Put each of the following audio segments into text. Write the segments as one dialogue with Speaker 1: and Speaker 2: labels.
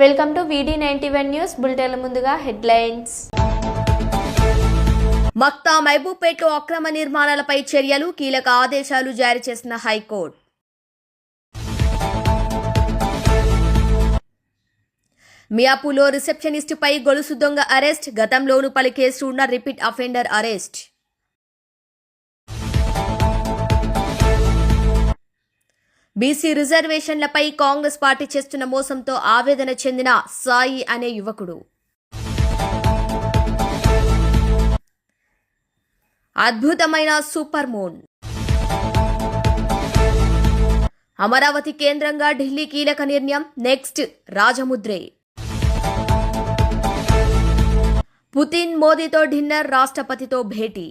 Speaker 1: Welcome to VD ninety one news బులెటిన్ల ముందుగా headlines.
Speaker 2: Makta మహబూబ్పేట్లో అక్రమ నిర్మాణాలపై చర్యలు కీలక ఆదేశాలు జారీ చేసిన హైకోర్టు. మియాపూర్లో రిసెప్షనిస్టుపై గొలుసు దొంగ అరెస్ట్ గతంలోను పలు కేసులు ఉన్న రిపీట్ అఫెండర్ అరెస్ట్. బీసీ రిజర్వేషన్లపై కాంగ్రెస్ పార్టీ చేస్తున్న మోసంతో ఆవేదన చెందిన సాయి అనే యువకుడు. అద్భుతమైన సూపర్ మూన్. అమరావతి కేంద్రంగా ఢిల్లీ కీలక నిర్ణయం నెక్స్ట్ రాజముద్రే. పుతిన్ మోదీతో డిన్నర్ రాష్ట్రపతితో భేటీ.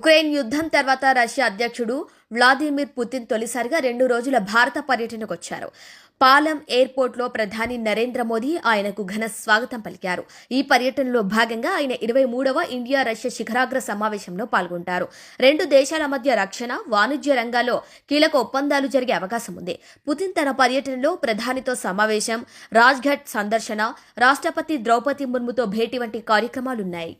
Speaker 2: ఉక్రెయిన్ యుద్ధం తర్వాత రష్యా అధ్యక్షుడు వ్లాదిమిర్ పుతిన్ తొలిసారిగా రెండు రోజుల భారత పర్యటనకు వచ్చారు. పాలం ఎయిర్పోర్ట్లో ప్రధాని నరేంద్ర మోదీ ఆయనకు ఘన స్వాగతం పలికారు. ఈ పర్యటనలో భాగంగా ఆయన ఇరవై మూడవ ఇండియా రష్యా శిఖరాగ్ర సమావేశంలో పాల్గొంటారు. రెండు దేశాల మధ్య రక్షణ వాణిజ్య రంగాల్లో కీలక ఒప్పందాలు జరిగే అవకాశం ఉంది. పుతిన్ తన పర్యటనలో ప్రధానితో సమావేశం రాజ్ఘాట్ సందర్శన రాష్ట్రపతి ద్రౌపది ముర్ముతో భేటీ వంటి కార్యక్రమాలున్నాయి.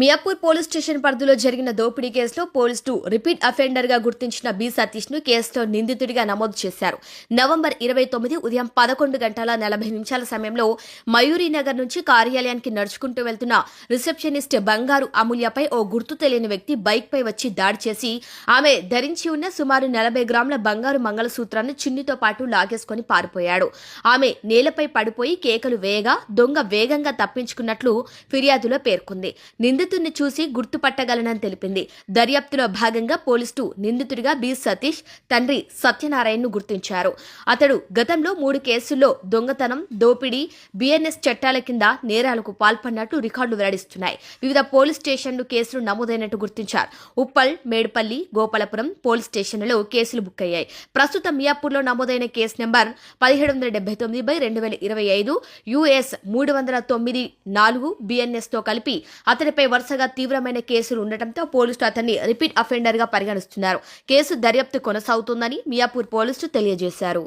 Speaker 2: మియాపూర్ పోలీస్ స్టేషన్ పరిధిలో జరిగిన దోపిడీ కేసులో పోలీసులు రిపీట్ అఫెండర్గా గుర్తించిన బి సతీష్ను కేసులో నిందితుడిగా నమోదు చేశారు. నవంబర్ ఇరవై తొమ్మిది ఉదయం పదకొండు గంటల నలభై నిమిషాల సమయంలో మయూరీనగర్ నుంచి కార్యాలయానికి నడుచుకుంటూ వెళ్తున్న రిసెప్షనిస్ట్ బంగారు అమూల్యపై ఓ గుర్తు తెలియని వ్యక్తి బైక్ పై వచ్చి దాడి చేసి ఆమె ధరించి ఉన్న సుమారు నలభై గ్రాముల బంగారు మంగళసూత్రాన్ని చిన్నితో పాటు లాగేసుకుని పారిపోయాడు. ఆమె నేలపై పడిపోయి కేకలు వేయగా దొంగ వేగంగా తప్పించుకున్నట్లు ఫిర్యాదులో పేర్కొంది. నిందితుడిని చూసి గుర్తుపట్టగలనని తెలిపింది. దర్యాప్తులో భాగంగా పోలీసులు నిందితుడిగా బి. సతీష్ తండ్రి సత్యనారాయణను గుర్తించారు. అతడు గతంలో మూడు కేసుల్లో దొంగతనం దోపిడీ బిఎన్ఎస్ చట్టాల కింద నేరాలకు పాల్పడినట్టు రికార్డులు వెల్లడిస్తున్నాయి. వివిధ పోలీస్ స్టేషన్లు కేసులు నమోదైనట్టు గుర్తించారు. ఉప్పల్ మేడ్పల్లి గోపాలపురం పోలీస్ స్టేషన్లలో కేసులు బుక్ అయ్యాయి. ప్రస్తుతం మియాపూర్లో నమోదైన కేసు నెంబర్ పదిహేడు వందల డెబ్బై తొమ్మిది బై రెండు వేల ఇరవై ఐదు యుఎస్ మూడు వందల తొమ్మిది నాలుగు బిఎన్ఎస్తో కలిపి అతడిపై వరుసగా తీవ్రమైన కేసులు ఉండటంతో పోలీసులు అతన్ని రిపీట్ అఫెండర్గా పరిగణిస్తున్నారు. కేసు దర్యాప్తు కొనసాగుతోందని మియాపూర్ పోలీసులు తెలియజేశారు.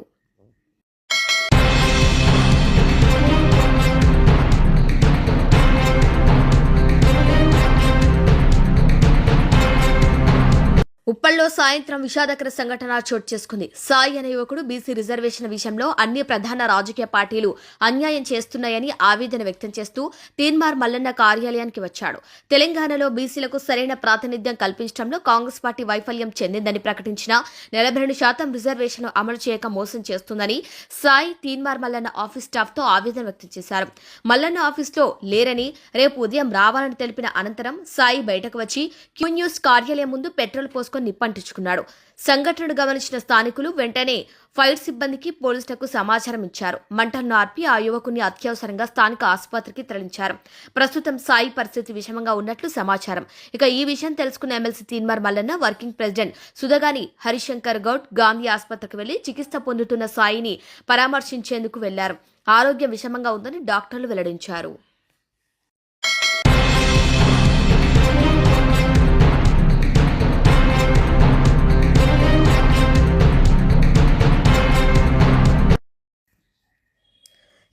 Speaker 2: ఉప్పల్లో సాయంత్రం విషాదకర సంఘటన చోటు చేసుకుంది. సాయి అనే యువకుడు బీసీ రిజర్వేషన్ విషయంలో అన్ని ప్రధాన రాజకీయ పార్టీలు అన్యాయం చేస్తున్నాయని ఆవేదన వ్యక్తం చేస్తూ తీన్మార్ మల్లన్న కార్యాలయానికి వచ్చాడు. తెలంగాణలో బీసీలకు సరైన ప్రాతినిధ్యం కల్పించడంలో కాంగ్రెస్ పార్టీ వైఫల్యం చెందిందని ప్రకటించిన నలభై రెండు శాతం రిజర్వేషన్ అమలు చేయక మోసం చేస్తుందని సాయి తీన్మార్ మల్లన్న ఆఫీస్ స్టాఫ్తో ఆవేదన వ్యక్తం చేశారు. మల్లన్న ఆఫీస్లో లేరని రేపు ఉదయం రావాలని తెలిపిన అనంతరం సాయి బయటకు వచ్చి క్యూ న్యూస్ కార్యాలయం ముందు పెట్రోల్ చేసుకుని నిప్పంటించుకున్నాడు. సంఘటనను గమనించిన స్థానికులు వెంటనే ఫైర్ సిబ్బందికి పోలీసులకు సమాచారం ఇచ్చారు. మంటలను ఆర్పి ఆ యువకుని అత్యవసరంగా స్థానిక ఆసుపత్రికి తరలించారు. ప్రస్తుతం సాయి పరిస్థితి విషమంగా ఉన్నట్లు సమాచారం. ఇక ఈ విషయం తెలుసుకున్న MLC Teenmar Mallanna working president Sudhagani Harishankar Goud Gandhi ఆసుపత్రికి వెళ్ళి చికిత్స పొందుతున్న సాయిని పరామర్శించేందుకు వెళ్ళారు. ఆరోగ్యం విషమంగా ఉందని డాక్టర్లు వెల్లడించారు.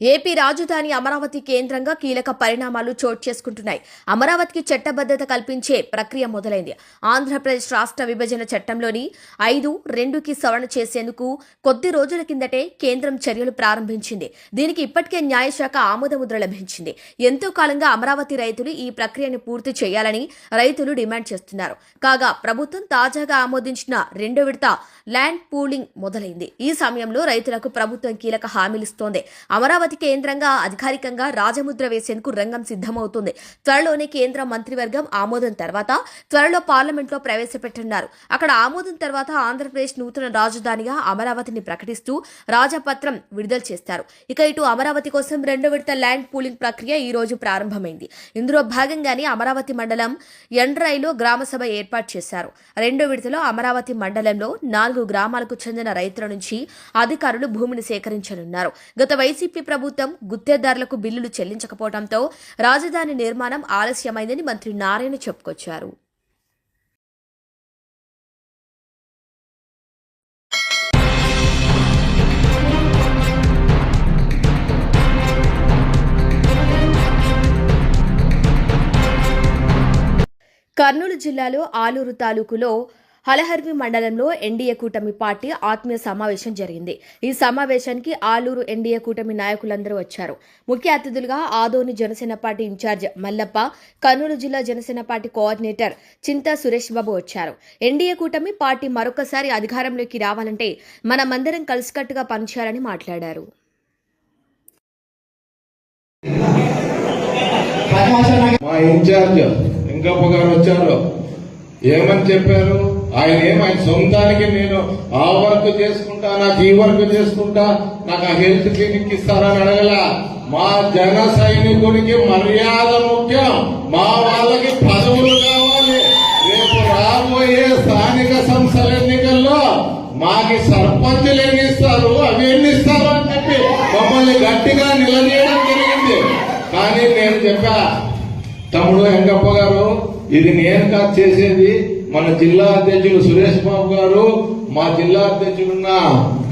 Speaker 2: ఏపీ రాజధాని అమరావతి కేంద్రంగా కీలక పరిణామాలు చోటు చేసుకుంటున్నాయి. అమరావతికి చట్టబద్దత కల్పించే ప్రక్రియ మొదలైంది. ఆంధ్రప్రదేశ్ రాష్ట్ర విభజన చట్టంలోని ఐదు రెండుకి సవరణ చేసేందుకు కొద్ది రోజుల కిందటే కేంద్రం చర్యలు ప్రారంభించింది. దీనికి ఇప్పటికే న్యాయశాఖ ఆమోదముద్ర లభించింది. ఎంతో కాలంగా అమరావతి రైతులు ఈ ప్రక్రియను పూర్తి చేయాలని రైతులు డిమాండ్ చేస్తున్నారు. కాగా ప్రభుత్వం తాజాగా ఆమోదించిన రెండో విడత ల్యాండ్ పూలింగ్ మొదలైంది. ఈ సమయంలో రైతులకు ప్రభుత్వం కీలక హామీలిస్తోంది అమరావతి అమరావతి కేంద్రంగా అధికారికంగా రాజముద్ర వేసేందుకు రంగం సిద్ధమవుతుంది. త్వరలోనే కేంద్ర మంత్రివర్గం ఆమోదం తర్వాత త్వరలో పార్లమెంట్లో ప్రవేశపెట్టనున్నారు. అక్కడ ఆమోదం తర్వాత ఆంధ్రప్రదేశ్ నూతన రాజధానిగా అమరావతిని ప్రకటిస్తూ రాజపత్రం విడుదల చేస్తారు. ఇక ఇటు అమరావతి కోసం రెండో విడత ల్యాండ్ పూలింగ్ ప్రక్రియ ఈ రోజు ప్రారంభమైంది. ఇందులో భాగంగానే అమరావతి మండలం ఎండ్రైలో గ్రామసభ ఏర్పాటు చేశారు. రెండో విడతలో అమరావతి మండలంలో నాలుగు గ్రామాలకు చెందిన రైతుల నుంచి అధికారులు భూమిని సేకరించనున్నారు. గత వైసీపీ ప్రభుత్వం గుత్తేదారులకు బిల్లులు చెల్లించకపోవడంతో రాజధాని నిర్మాణం ఆలస్యమైందని మంత్రి నారాయణ చెప్పుకొచ్చారు. కర్నూలు జిల్లాలో ఆలూరు తాలూకులో హలహర్వి మండలంలో ఎన్డీఏ కూటమి పార్టీ ఆత్మీయ సమావేశం జరిగింది. ఈ సమావేశానికి ఆలూరు ఎన్డీఏ కూటమి నాయకులందరూ వచ్చారు. ముఖ్య అతిథులుగా ఆదోని జనసేన పార్టీ ఇన్ఛార్జ్ మల్లప్ప కర్నూలు జిల్లా జనసేన పార్టీ కోఆర్డినేటర్ చింతా సురేష్ బాబు వచ్చారు. ఎన్డీఏ కూటమి పార్టీ మరొకసారి అధికారంలోకి రావాలంటే మనమందరం కలిసికట్టుగా పనిచేయాలని మాట్లాడారు.
Speaker 3: మా ఇన్ఛార్జ్ ఇంకప్ప గారు వచ్చారు. ఏమని చెప్పారు? ఆయన ఏం ఆయన సొంతానికి నేను ఆ వర్క్ చేసుకుంటా నాకు ఈ వర్క్ చేసుకుంటా నాకు ఆ హెల్త్ క్లినిక్ ఇస్తారని అడగల. మా జన సైనికునికి మర్యాద ముఖ్యం. మా వాళ్ళకి పదవులు కావాలి. రేపు రాబోయే స్థానిక సంస్థల ఎన్నికల్లో మాకి సర్పంచులు ఎన్ని ఇస్తారు? అవి ఎన్ని ఇస్తారు అని చెప్పి మమ్మల్ని గట్టిగా నిలదీయడం జరిగింది. కానీ నేను చెప్పా తమ్ముడు వెంకప్ప గారు ఇది నేను కాదు చేసేది. మన జిల్లా అధ్యక్షులు సురేష్ బాబు గారు మా జిల్లా అధ్యక్షులున్న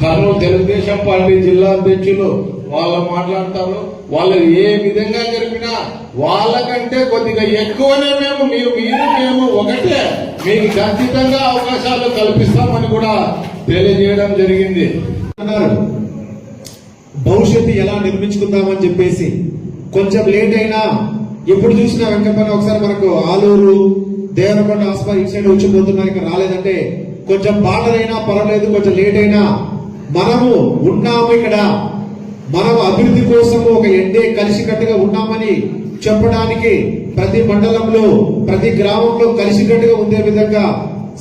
Speaker 3: కర్నూలు తెలుగుదేశం పార్టీ జిల్లా అధ్యక్షులు వాళ్ళు మాట్లాడతారు. వాళ్ళు ఏ విధంగా జరిపినా వాళ్ళకంటే కొద్దిగా ఎక్కువనే మేము మీరు మీరు మేము ఒకటే. మీకు ఖచ్చితంగా అవకాశాలు కల్పిస్తామని కూడా తెలియజేయడం జరిగింది.
Speaker 4: అన్నారు. భవిష్యత్తు ఎలా నిర్మించుకుందామని చెప్పేసి కొంచెం లేట్ అయినా ఎప్పుడు చూసినా వెంకప్పని ఒకసారి మనకు ఆలూరు దేవరకొండ హాస్పిటల్ ఇటు సైడ్ వచ్చిపోతున్నారు ఇక్కడ రాలేదంటే కొంచెం బాధలైనా పర్వాలేదు కొంచెం లేట్ అయినా మనము ఉన్నాము ఇక్కడ. మనం అభివృద్ధి కోసము ఒక ఎండే కలిసికట్టుగా ఉన్నామని చెప్పడానికి ప్రతి మండలంలో ప్రతి గ్రామంలో కలిసికట్టుగా ఉండే విధంగా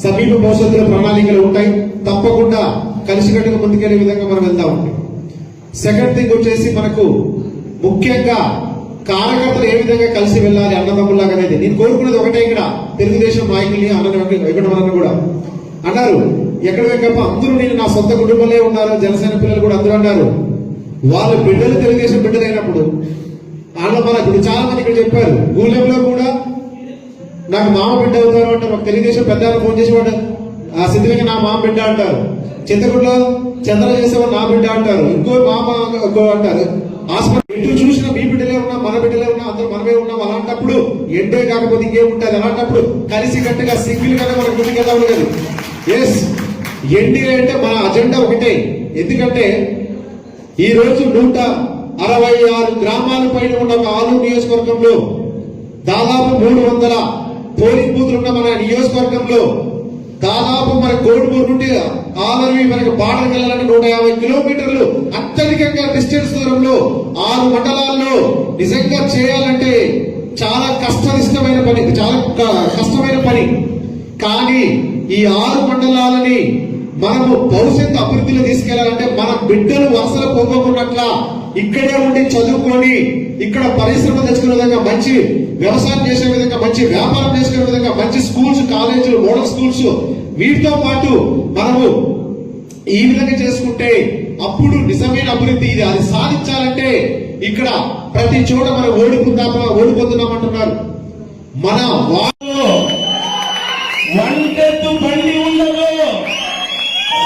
Speaker 4: సమీప భవిష్యత్తులో ప్రణాళికలు ఉంటాయి. తప్పకుండా కలిసికట్టుగా ముందుకెళ్ళే విధంగా మనం వెళ్తా ఉంటాం సెకండ్ థింగ్ వచ్చేసి మనకు ముఖ్యంగా కార్యకర్తలు ఏ విధంగా కలిసి వెళ్ళాలి అన్నదమ్ములాగా అనేది నేను కోరుకున్నది ఒకటే ఇక్కడ. తెలుగుదేశం నాయకుల్ని అన్న వెంకటమన్న కూడా. అన్నారు ఎక్కడ వెంకప్ప? అందరూ నేను నా సొంత కుటుంబంలో ఉన్నారు జనసేన పిల్లలు కూడా అందరూ అన్నారు. వాళ్ళ బిడ్డలు తెలుగుదేశం బిడ్డలైనప్పుడు వాళ్ళ మన ఇప్పుడు చాలా మంది ఇక్కడ చెప్పారు గూలెంలో కూడా నాకు మామ బిడ్డ అవుతారు అంటారు. ఒక తెలుగుదేశం పెద్ద ఫోన్ చేసి వాడు ఆ సిద్ధిలింగ నా మామ బిడ్డ అంటారు. చింతకుంటలో చంద్ర చేసేవాడు నా బిడ్డ అంటారు. ఇంకో మామ అంటారు. హాస్పిటల్ ఎటు చూసినా మీ బిడ్డలే ఉన్నా మన బిడ్డలే ఉన్నా అందరూ మనమే ఉన్నాం అలాంటప్పుడు ఎండే కాకపోతే ఇంకేం ఉంటుంది? అలాంటప్పుడు కలిసి కట్టుగా సింగిల్ గానే మనం ముందుకెళ్దాం కదా ఎస్ ఎన్డీఏ అంటే మన అజెండా ఒకటే. ఎందుకంటే ఈ రోజు నూట అరవై ఆరు గ్రామాల పైన ఉన్న ఒక ఆలూరు నియోజకవర్గంలో దాదాపు మూడు వందల పోలింగ్ బూత్లు ఉన్న మన నియోజకవర్గంలో దాదాపు మన కోడుమూరు నుండి ఆలవి మనకి బార్డర్కి వెళ్ళాలంటే నూట యాభై కిలోమీటర్లు అత్యధికంగా డిస్టెన్స్ దూరంలో ఆరు మండలాల్లో నిజంగా చేయాలంటే చాలా కష్టనిష్టమైన పని చాలా క- కష్టమైన పని. కానీ ఈ ఆరు మండలాలని మనము భవిష్యత్తు అభివృద్ధిలో తీసుకెళ్ళాలంటే మన బిడ్డలు వరుసలు పోగొట్టుకున్నట్ల ఇక్కడే ఉండి చదువుకొని ఇక్కడ పరిశ్రమ తెచ్చుకునే విధంగా మంచి వ్యవసాయం చేసే విధంగా మంచి వ్యాపారం చేసుకునే విధంగా మంచి స్కూల్స్ కాలేజీలు మోడల్ స్కూల్స్ వీటితో పాటు మనము ఈ విధంగా చేసుకుంటే అప్పుడు నిజమైన అభివృద్ధి ఇది. అది సాధించాలంటే ఇక్కడ ప్రతి చోట మనం ఓడిపోతామా ఓడిపోతున్నామంటున్నారు. మన వాళ్ళు
Speaker 5: వంటెత్తు బండి ఉండదు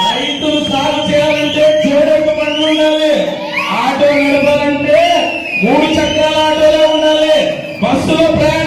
Speaker 5: రైతులు సాగు చేయాలంటే జోడెక్కు బండి ఉండాలి. ఆటో నడపాలంటే మూడు చక్రాల ఆటోలు ఉండాలి బస్సులో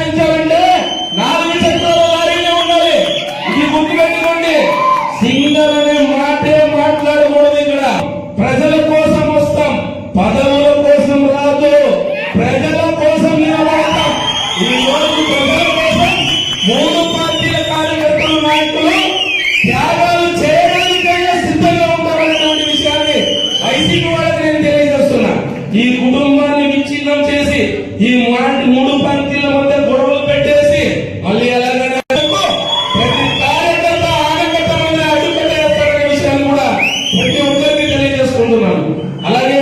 Speaker 5: చేసుకుంటున్నాను అలాగే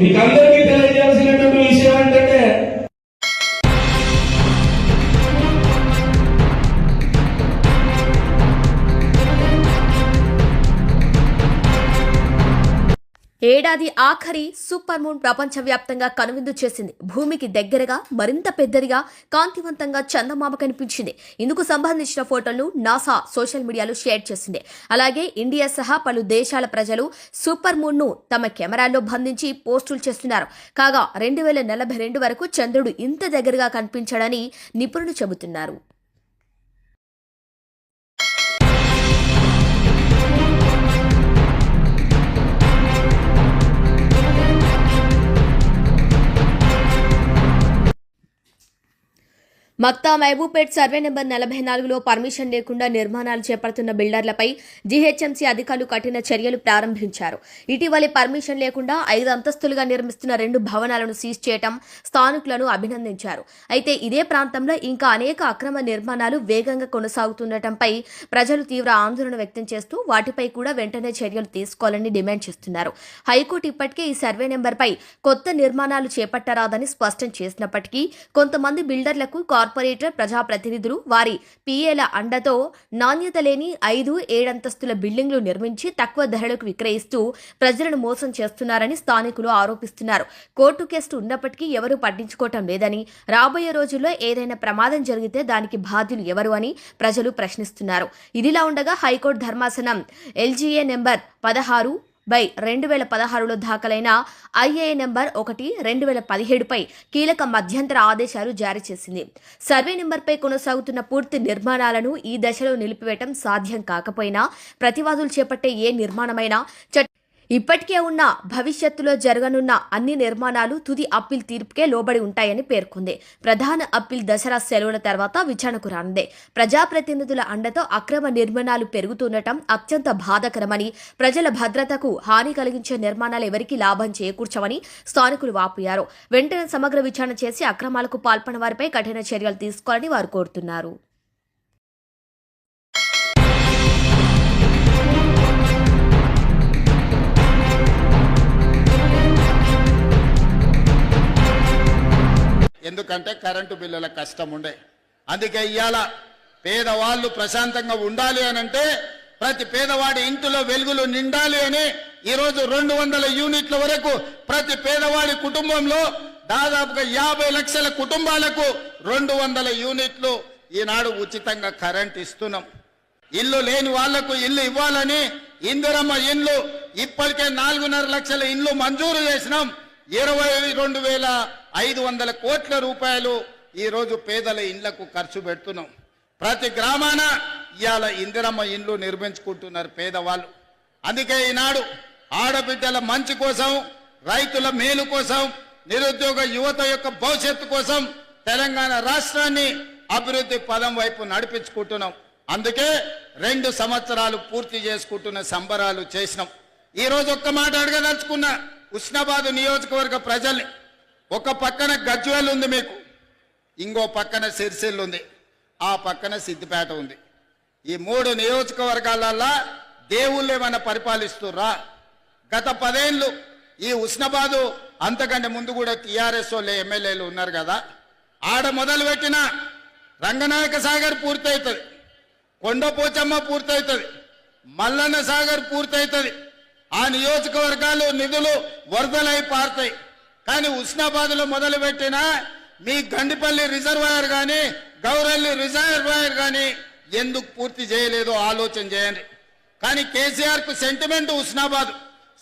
Speaker 5: మీకందరూ
Speaker 2: ఏడాది ఆఖరి సూపర్ మూన్ ప్రపంచవ్యాప్తంగా కనువిందు చేసింది. భూమికి దగ్గరగా మరింత పెద్దదిగా కాంతివంతంగా చందమామ కనిపించింది. ఇందుకు సంబంధించిన ఫోటోలను నాసా సోషల్ మీడియాలో షేర్ చేసింది. అలాగే ఇండియా సహా పలు దేశాల ప్రజలు సూపర్ మూన్ను తమ కెమెరాల్లో బంధించి పోస్టులు చేస్తున్నారు. కాగా రెండు వేల నలభై రెండు వరకు చంద్రుడు ఇంత దగ్గరగా కనిపించాడని నిపుణులు చెబుతున్నారు. మక్తా మహబూపేట్ సర్వే నెంబర్ నలభై నాలుగులో పర్మిషన్ లేకుండా నిర్మాణాలు చేపడుతున్న బిల్డర్లపై జీహెచ్ఎంసీ అధికారులు కఠిన చర్యలు ప్రారంభించారు. ఇటీవలి పర్మిషన్ లేకుండా ఐదు అంతస్తులుగా నిర్మిస్తున్న రెండు భవనాలను సీజ్ చేయటం స్థానికులను అభినందించారు. అయితే ఇదే ప్రాంతంలో ఇంకా అనేక అక్రమ నిర్మాణాలు వేగంగా కొనసాగుతుండటంపై ప్రజలు తీవ్ర ఆందోళన వ్యక్తం చేస్తూ వాటిపై కూడా వెంటనే చర్యలు తీసుకోవాలని డిమాండ్ చేస్తున్నారు. హైకోర్టు ఇప్పటికే ఈ సర్వే నెంబర్పై కొత్త నిర్మాణాలు చేపట్టరాదని స్పష్టం చేసినప్పటికీ కొంతమంది బిల్డర్లకు కార్పొరేటర్ ప్రజాప్రతినిధులు వారి పీఏల అండతో నాణ్యత లేని ఐదు ఏడంతస్తుల బిల్డింగ్లు నిర్మించి తక్కువ ధరలకు విక్రయిస్తూ ప్రజలను మోసం చేస్తున్నారని స్థానికులు ఆరోపిస్తున్నారు. కోర్టు కేసు ఉన్నప్పటికీ ఎవరూ పట్టించుకోవటం లేదని రాబోయే రోజుల్లో ఏదైనా ప్రమాదం జరిగితే దానికి బాధ్యులు ఎవరు అని ప్రజలు ప్రశ్నిస్తున్నారు. ఇదిలా ఉండగా హైకోర్టు ధర్మాసనం ఎల్జీఏ నెంబర్ పదహారు బై రెండు వేల పదహారులో దాఖలైన ఐఏ నెంబర్ ఒకటి రెండు వేల పదిహేడుపై కీలక మధ్యంతర ఆదేశాలు జారీ చేసింది. సర్వే నెంబర్పై కొనసాగుతున్న పూర్తి నిర్మాణాలను ఈ దశలో నిలిపివేయటం సాధ్యం కాకపోయినా ప్రతివాదులు చేపట్టే ఏ నిర్మాణమైనా చట్ట ఇప్పటికే ఉన్న భవిష్యత్తులో జరగనున్న అన్ని నిర్మాణాలు తుది అప్పీల్ తీర్పుకే లోబడి ఉంటాయని పేర్కొంది. ప్రధాన అప్పీల్ దసరా సెలవుల తర్వాత విచారణకు రానుంది. ప్రజాప్రతినిధుల అండతో అక్రమ నిర్మాణాలు పెరుగుతుండటం అత్యంత బాధకరమని ప్రజల భద్రతకు హాని కలిగించే నిర్మాణాలు ఎవరికీ లాభం చేకూర్చవని స్థానికులు వాపోయారు. వెంటనే సమగ్ర విచారణ చేసి అక్రమాలకు పాల్పడిన వారిపై కఠిన చర్యలు తీసుకోవాలని వారు కోరుతున్నారు.
Speaker 6: ఎందుకంటే కరెంటు బిల్లుల కష్టం ఉండే. అందుకే ఇవాళ పేదవాళ్ళు ప్రశాంతంగా ఉండాలి అని అంటే ప్రతి పేదవాడి ఇంటిలో వెలుగులు నిండాలి అని ఈరోజు రెండు వందల యూనిట్ల వరకు ప్రతి పేదవాడి కుటుంబంలో దాదాపుగా యాభై లక్షల కుటుంబాలకు రెండు వందల యూనిట్లు ఈనాడు ఉచితంగా కరెంట్ ఇస్తున్నాం. ఇల్లు లేని వాళ్ళకు ఇల్లు ఇవ్వాలని ఇందిరమ్మ ఇండ్లు ఇప్పటికే నాలుగున్నర లక్షల ఇల్లు మంజూరు చేసినాం. ఇరవై రెండు వేల ఐదు వందల కోట్ల రూపాయలు ఈరోజు పేదల ఇండ్లకు ఖర్చు పెడుతున్నాం. ప్రతి గ్రామాన ఇవాళ ఇందిరమ్మ ఇండ్లు నిర్మించుకుంటున్నారు పేదవాళ్ళు. అందుకే ఈనాడు ఆడబిడ్డల మంచి కోసం రైతుల మేలు కోసం నిరుద్యోగ యువత యొక్క భవిష్యత్తు కోసం తెలంగాణ రాష్ట్రాన్ని అభివృద్ధి పదం వైపు నడిపించుకుంటున్నాం. అందుకే రెండు సంవత్సరాలు పూర్తి చేసుకుంటున్న సంబరాలు చేసినాం. ఈరోజు ఒక్క మాట అడగదలుచుకున్న ఉస్నాబాద్ నియోజకవర్గ ప్రజల్ని ఒక పక్కన గజ్వేల్ ఉంది మీకు ఇంకో పక్కన సిరిసిల్లు ఉంది. ఆ పక్కన సిద్దిపేట ఉంది. ఈ మూడు నియోజకవర్గాలల్లా దేవుళ్ళు ఏమైనా పరిపాలిస్తుర్రా? గత పదేళ్ళు ఈ ఉస్నాబాదు అంతకంటే ముందు కూడా టీఆర్ఎస్ వాళ్ళు ఎమ్మెల్యేలు ఉన్నారు కదా. ఆడ మొదలు పెట్టిన రంగనాయక సాగర్ పూర్తవుతుంది కొండపోచమ్మ పూర్తవుతుంది మల్లన్న సాగర్ పూర్తవుతుంది ఆ నియోజకవర్గాలు నిధులు వరదలై పారుతాయి. కానీ ఉస్నాబాద్లో మొదలుపెట్టిన మీ గండిపల్లి రిజర్వాయర్ కానీ గౌరల్లి రిజర్వాయర్ కానీ ఎందుకు పూర్తి చేయలేదో ఆలోచన చేయండి. కానీ కేసీఆర్కు సెంటిమెంట్ ఉస్నాబాద్.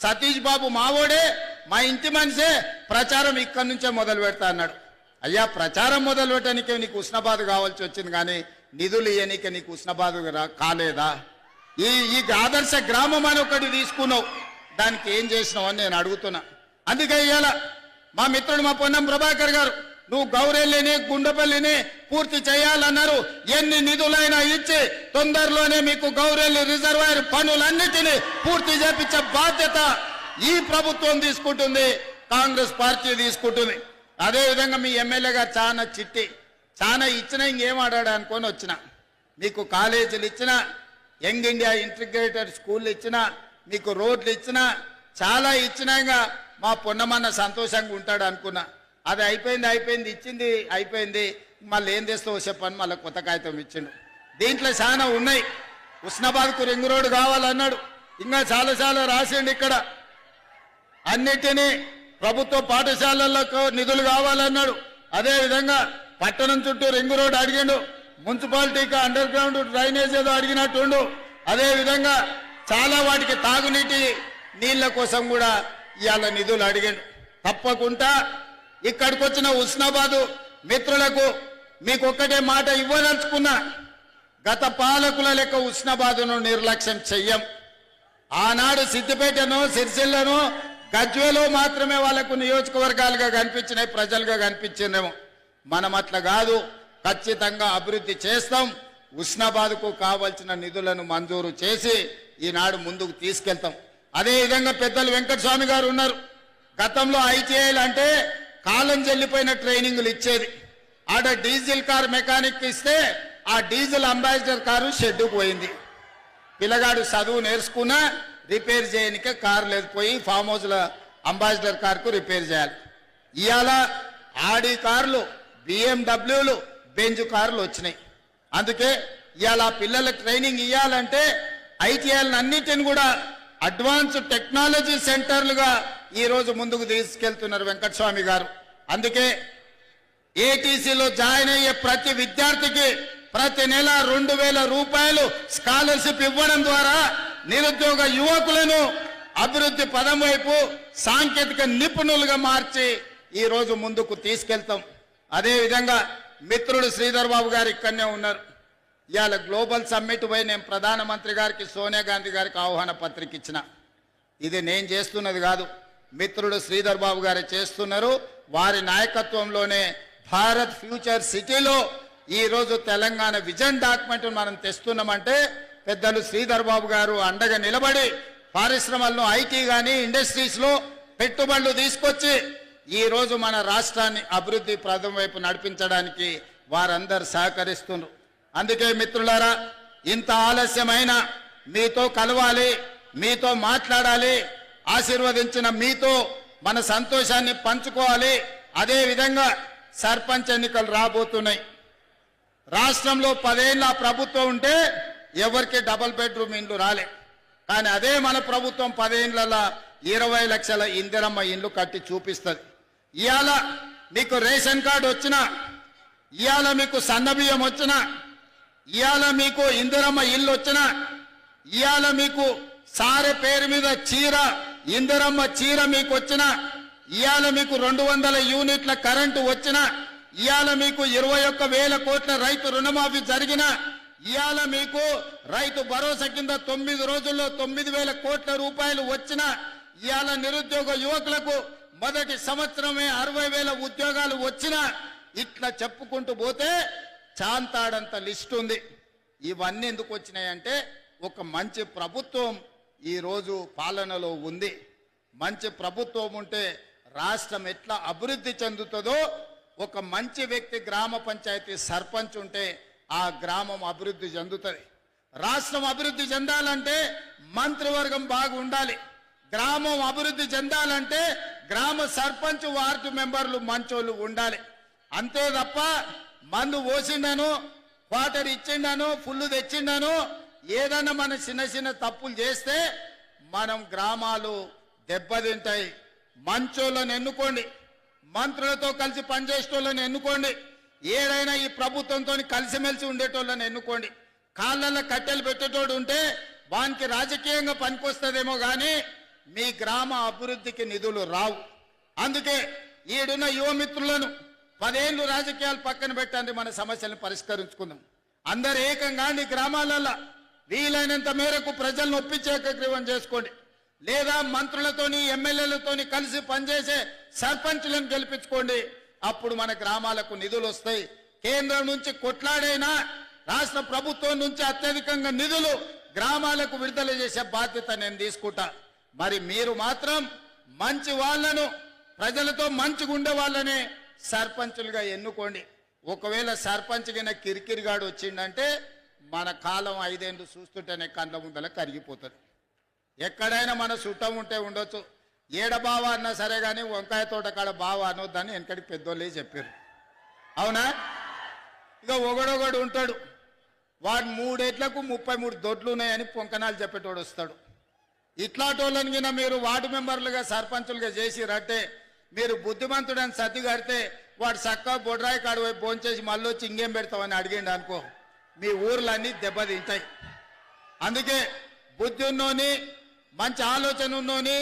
Speaker 6: సతీష్ బాబు మావోడే మా ఇంటి మనిషే ప్రచారం ఇక్కడి నుంచే మొదలు పెడతా అన్నాడు. అయ్యా ప్రచారం మొదలు పెట్టడానికి నీకు ఉష్ణబాధ కావాల్సి వచ్చింది కానీ నిధులు ఇయ్యనీకి నీకు ఉష్ణబాధ కాలేదా? ఈ ఈ ఆదర్శ గ్రామం అని ఒకటి తీసుకున్నావు. దానికి ఏం చేసినావు అని నేను అడుగుతున్నా. అందుకే ఇవాళ మా మిత్రుడు మా పొన్నం ప్రభాకర్ గారు నువ్వు గౌరెల్లిని గుండెపల్లిని పూర్తి చేయాలన్నారు. ఎన్ని నిధులైనా ఇచ్చి తొందరలోనే మీకు గౌరెల్లి రిజర్వాయర్ పనులన్నిటినీ పూర్తి చేపించే బాధ్యత ఈ ప్రభుత్వం తీసుకుంటుంది కాంగ్రెస్ పార్టీ తీసుకుంటుంది. అదేవిధంగా మీ ఎమ్మెల్యే గారు చాలా చిట్టి చాలా ఇచ్చినా ఇంకేం ఆడాడు అనుకొని వచ్చిన. మీకు కాలేజీలు ఇచ్చిన యంగ్ ఇండియా ఇంటిగ్రేటెడ్ స్కూల్ ఇచ్చిన మీకు రోడ్లు ఇచ్చిన చాలా ఇచ్చినాక మా పొన్నమన్న సంతోషంగా ఉంటాడు అనుకున్నా. అది అయిపోయింది అయిపోయింది ఇచ్చింది అయిపోయింది. మళ్ళీ ఏం తెస్తావో చెప్పని మళ్ళీ కొత్త కాగితం ఇచ్చిండు. దీంట్లో చాలా ఉన్నాయి. ఉస్నాబాద్కు రింగ్ రోడ్ కావాలన్నాడు. ఇంకా చాలా చాలా రాసిండు ఇక్కడ. అన్నిటినీ ప్రభుత్వ పాఠశాలలకు నిధులు కావాలన్నాడు. అదేవిధంగా పట్టణం చుట్టూ రింగు రోడ్ అడిగిండు. మున్సిపాలిటీకి అండర్ గ్రౌండ్ డ్రైనేజ్ ఏదో అడిగినట్టుండు. అదేవిధంగా చాలా వాటికి తాగునీటి నీళ్ళ కోసం కూడా ఇవాళ నిధులు అడిగిండు. తప్పకుండా ఇక్కడికి వచ్చిన ఉస్నాబాదు మిత్రులకు మీకు ఒక్కటే మాట ఇవ్వదలుచుకున్నా. గత పాలకుల లెక్క ఉస్నాబాదును నిర్లక్ష్యం చెయ్యం. ఆనాడు సిద్దిపేటను సిరిసిల్లను గజ్వేలో మాత్రమే వాళ్ళకు నియోజకవర్గాలుగా కనిపించినాయి ప్రజలుగా కనిపించిందేమో మనం అట్లా కాదు ఖచ్చితంగా అభివృద్ధి చేస్తాం. ఉస్నాబాద్కు కావలసిన నిధులను మంజూరు చేసి ఈనాడు ముందుకు తీసుకెళ్తాం. అదేవిధంగా పెద్దలు వెంకటస్వామి గారు ఉన్నారు. గతంలో ఐటీఐలు అంటే కాలం చెల్లిపోయిన ట్రైనింగ్లు ఇచ్చేది. ఆడ డీజిల్ కార్ మెకానిక్ ఇస్తే ఆ డీజిల్ అంబాసిడర్ కారు షెడ్ పోయింది. పిల్లగాడు చదువు నేర్చుకున్నా రిపేర్ చేయనికే కారు లేదు. పోయి ఫామ్ హౌస్ల అంబాసిడర్ కారుకు రిపేర్ చేయాలి. ఇవాళ ఆడి కార్లు బిఎండబ్ల్యూలు బెంజ్ కార్లు వచ్చినాయి. అందుకే ఇవాళ పిల్లలకు ట్రైనింగ్ ఇవ్వాలంటే ఐటీఐలను అన్నిటిని కూడా అడ్వాన్స్ టెక్నాలజీ సెంటర్లుగా ఈ రోజు ముందుకు తీసుకెళ్తున్నారు వెంకటస్వామి గారు. అందుకే ఏటీసీలో జాయిన్ అయ్యే ప్రతి విద్యార్థికి ప్రతి నెల రెండు వేల రూపాయలు స్కాలర్షిప్ ఇవ్వడం ద్వారా నిరుద్యోగ యువకులను అభివృద్ధి పదం వైపు సాంకేతిక నిపుణులుగా మార్చి ఈ రోజు ముందుకు తీసుకెళ్తాం. అదేవిధంగా మిత్రుడు శ్రీధర్ బాబు గారు ఇక్కడనే ఉన్నారు. ఇవాళ గ్లోబల్ సమ్మిట్ పోయి నేను ప్రధానమంత్రి గారికి సోనియా గాంధీ గారికి ఆహ్వాన పత్రిక ఇచ్చిన. ఇది నేను చేస్తున్నది కాదు. మిత్రుడు శ్రీధర్ బాబు గారు చేస్తున్నారు. వారి నాయకత్వంలోనే భారత్ ఫ్యూచర్ సిటీలో ఈరోజు తెలంగాణ విజన్ డాక్యుమెంట్ను మనం తెస్తున్నామంటే పెద్దలు శ్రీధర్ బాబు గారు అండగా నిలబడి పారిశ్రమలను ఐటీ కానీ ఇండస్ట్రీస్లో పెట్టుబడులు తీసుకొచ్చి ఈ రోజు మన రాష్ట్రాన్ని అభివృద్ధి ప్రథమ వైపు నడిపించడానికి వారందరు సహకరిస్తున్నారు అందుకే మిత్రులారా ఇంత ఆలస్యమైన మీతో కలవాలి మీతో మాట్లాడాలి ఆశీర్వదించిన మీతో మన సంతోషాన్ని పంచుకోవాలి. అదే విధంగా సర్పంచ్ ఎన్నికలు రాబోతున్నాయి. రాష్ట్రంలో పదేళ్ళ ప్రభుత్వం ఉంటే ఎవరికి డబుల్ బెడ్రూమ్ ఇండ్లు రాలే. కానీ అదే మన ప్రభుత్వం పదేళ్ళ ఇరవై లక్షల ఇందిరమ్మ ఇండ్లు కట్టి చూపిస్తుంది. ఇవాళ మీకు రేషన్ కార్డు వచ్చినా ఇవాళ మీకు సన్నబియ్యం వచ్చినా ఇవాళ మీకు ఇందిరమ్మ ఇల్లు వచ్చిన ఇవాళ మీకు సారె పేరు మీద చీర ఇందిరమ్మ చీర మీకు వచ్చిన ఇవాళ మీకు రెండు వందల యూనిట్ల కరెంటు వచ్చిన ఇవాళ మీకు ఇరవై ఒక్క వేల కోట్ల రైతు రుణమాఫీ జరిగిన ఇవాళ మీకు రైతు భరోసా కింద తొమ్మిది రోజుల్లో తొమ్మిది వేల కోట్ల రూపాయలు వచ్చిన ఇవాళ నిరుద్యోగ యువకులకు మొదటి సంవత్సరమే అరవై వేల ఉద్యోగాలు వచ్చిన ఇట్లా చెప్పుకుంటూ పోతే చాంతాడంత లిస్ట్ ఉంది. ఇవన్నీ ఎందుకు వచ్చినాయంటే ఒక మంచి ప్రభుత్వం ఈరోజు పాలనలో ఉంది. మంచి ప్రభుత్వం ఉంటే రాష్ట్రం ఎట్లా అభివృద్ధి చెందుతుందో ఒక మంచి వ్యక్తి గ్రామ పంచాయతీ సర్పంచ్ ఉంటే ఆ గ్రామం అభివృద్ధి చెందుతుంది. రాష్ట్రం అభివృద్ధి చెందాలంటే మంత్రివర్గం బాగుండాలి. గ్రామం అభివృద్ధి చెందాలంటే గ్రామ సర్పంచ్ వార్డు మెంబర్లు మంచోళ్ళు ఉండాలి. అంతే తప్ప మందు పోసిండాను క్వార్టర్ ఇచ్చిండాను ఫుల్ తెచ్చిండాను ఏదన్నా మన చిన్న చిన్న తప్పులు చేస్తే మనం గ్రామాలు దెబ్బతింటాయి. మంచోళ్ళని ఎన్నుకోండి. మంత్రులతో కలిసి పనిచేసేటోళ్ళని ఎన్నుకోండి. ఏదైనా ఈ ప్రభుత్వంతో కలిసిమెలిసి ఉండేటోళ్ళని ఎన్నుకోండి. కాళ్ళల్లో కట్టెలు పెట్టేటోడు ఉంటే వానికి రాజకీయంగా పనికొస్తుందేమో కానీ మీ గ్రామ అభివృద్ధికి నిధులు రావు. అందుకే ఈడున్న యువమిత్రులను పదేళ్ళు రాజకీయాలు పక్కన పెట్టండి మన సమస్యలను పరిష్కరించుకుందాం. అందరు ఏకంగా ఈ గ్రామాలలో వీలైనంత మేరకు ప్రజలను ఒప్పించే ఏకగ్రీవం చేసుకోండి. లేదా మంత్రులతోని ఎమ్మెల్యేలతోని కలిసి పనిచేసే సర్పంచులను గెలిపించుకోండి. అప్పుడు మన గ్రామాలకు నిధులు వస్తాయి. కేంద్రం నుంచి కొట్లాడైనా రాష్ట్ర ప్రభుత్వం నుంచి అత్యధికంగా నిధులు గ్రామాలకు విడుదల చేసే బాధ్యత నేను తీసుకుంటా. మరి మీరు మాత్రం మంచి వాళ్ళను ప్రజలతో మంచిగా ఉండే వాళ్ళనే సర్పంచులుగా ఎన్నుకోండి. ఒకవేళ సర్పంచ్ కింద కిరికిరిగాడు వచ్చిండంటే మన కాలం ఐదేళ్ళు చూస్తుంటేనే కండ్ల ముందల కరిగిపోతుంది ఎక్కడైనా మన చుట్టం ఉంటే ఉండొచ్చు. ఏడ బావ అన్నా సరే కానీ వంకాయ తోట కాడ బావ అనొద్దని వెనకటి పెద్దోళ్ళే చెప్పారు. అవునా? ఇక ఒకడొకడు ఉంటాడు. వాడు మూడేట్లకు ముప్పై మూడు దొడ్లు ఉన్నాయని పొంకనాలు చెప్పేటోడు వస్తాడు. ఇట్లాంటి వాళ్ళని మీరు వార్డు మెంబర్లుగా సర్పంచులుగా చేసిరట్టే మీరు బుద్ధిమంతుడని సర్దిగడితే వాడు చక్కగా బొడ్రాయి కాడు వైపు భోంచేసి మళ్ళీ వచ్చి ఇంకేం పెడతామని అడిగిండు అనుకో. మీ ఊర్లన్నీ దెబ్బతింటాయి. అందుకే బుద్ధి ఉన్నోని మంచి ఆలోచన ఉన్నోని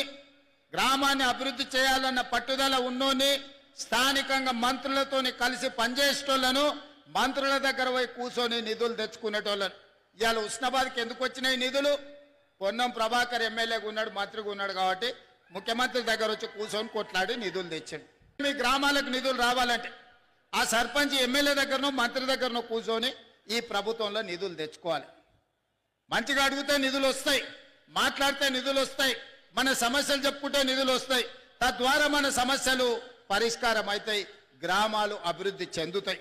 Speaker 6: గ్రామాన్ని అభివృద్ధి చేయాలన్న పట్టుదల ఉన్నోని స్థానికంగా మంత్రులతోని కలిసి పనిచేసేటోళ్ళను మంత్రుల దగ్గర పోయి కూర్చొని నిధులు తెచ్చుకునేటోళ్ళను. ఇవాళ ఉస్నాబాద్కి ఎందుకు వచ్చినాయి నిధులు? పొన్నం ప్రభాకర్ ఎమ్మెల్యేగా ఉన్నాడు మంత్రిగా ఉన్నాడు కాబట్టి ముఖ్యమంత్రి దగ్గర వచ్చి కూర్చొని కొట్లాడి నిధులు తెచ్చాడు. మీ గ్రామాలకు నిధులు రావాలంటే ఆ సర్పంచ్ ఎమ్మెల్యే దగ్గరనో మంత్రి దగ్గరనో కూర్చొని ఈ ప్రభుత్వంలో నిధులు తెచ్చుకోవాలి. మంచిగా అడిగితే నిధులు వస్తాయి మాట్లాడితే నిధులు వస్తాయి మన సమస్యలు చెప్పుకుంటే నిధులు వస్తాయి. తద్వారా మన సమస్యలు పరిష్కారం అవుతాయి గ్రామాలు అభివృద్ధి చెందుతాయి.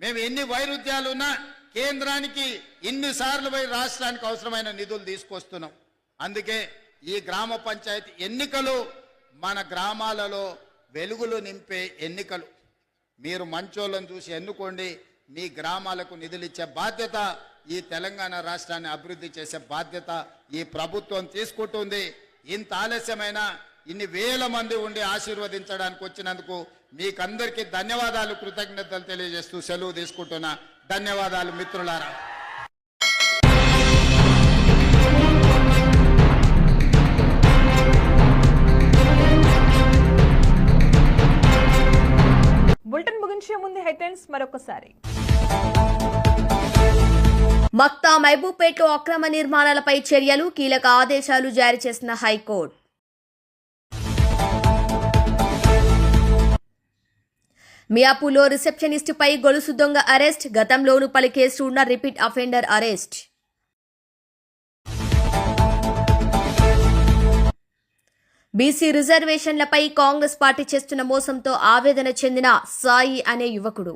Speaker 6: మేము ఎన్ని వైరుధ్యాలు ఉన్నా కేంద్రానికి ఇన్నిసార్లు పోయి రాష్ట్రానికి అవసరమైన నిధులు తీసుకొస్తున్నాం. అందుకే ఈ గ్రామ పంచాయతీ ఎన్నికలు మన గ్రామాలలో వెలుగులు నింపే ఎన్నికలు. మీరు మంచోళ్ళని చూసి ఎన్నుకోండి మీ గ్రామాలకు నిధులిచ్చే బాధ్యత ఈ తెలంగాణ రాష్ట్రాన్ని అభివృద్ధి చేసే బాధ్యత ఈ ప్రభుత్వం తీసుకుంటుంది. ఇంత ఆలస్యమైన ఇన్ని వేల మంది ఉండి ఆశీర్వదించడానికి వచ్చినందుకు మీకందరికీ ధన్యవాదాలు కృతజ్ఞతలు తెలియజేస్తూ సెలవు తీసుకుంటున్నా. ధన్యవాదాలు మిత్రులారా.
Speaker 7: ముగించే ముందు హెడ్లైన్స్ మరొకసారి.
Speaker 2: మక్తా మహబూబ్పేటలో అక్రమ నిర్మాణాలపై చర్యలు కీలక ఆదేశాలు జారీ చేసిన హైకోర్టు. మియాపూర్లో రిసెప్షనిస్టుపై గొలుసు దొంగ అరెస్ట్ గతంలోనూ పలు కేసులు ఉన్న రిపీట్ అఫెండర్ అరెస్ట్. బీసీ రిజర్వేషన్లపై కాంగ్రెస్ పార్టీ చేస్తున్న మోసంతో ఆవేదన చెందిన సాయి అనే యువకుడు.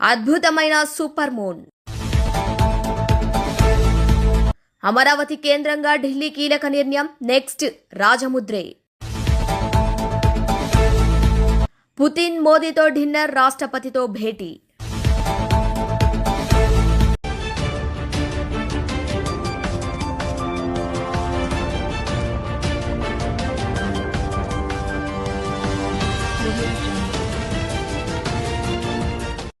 Speaker 2: అద్భుతమైన సూపర్ మూన్. అమరావతి కేంద్రంగా ఢిల్లీ కీలక నిర్ణయం నెక్స్ట్ రాజముద్రే. పుతిన్ మోదీతో డిన్నర్ రాష్ట్రపతితో భేటీ.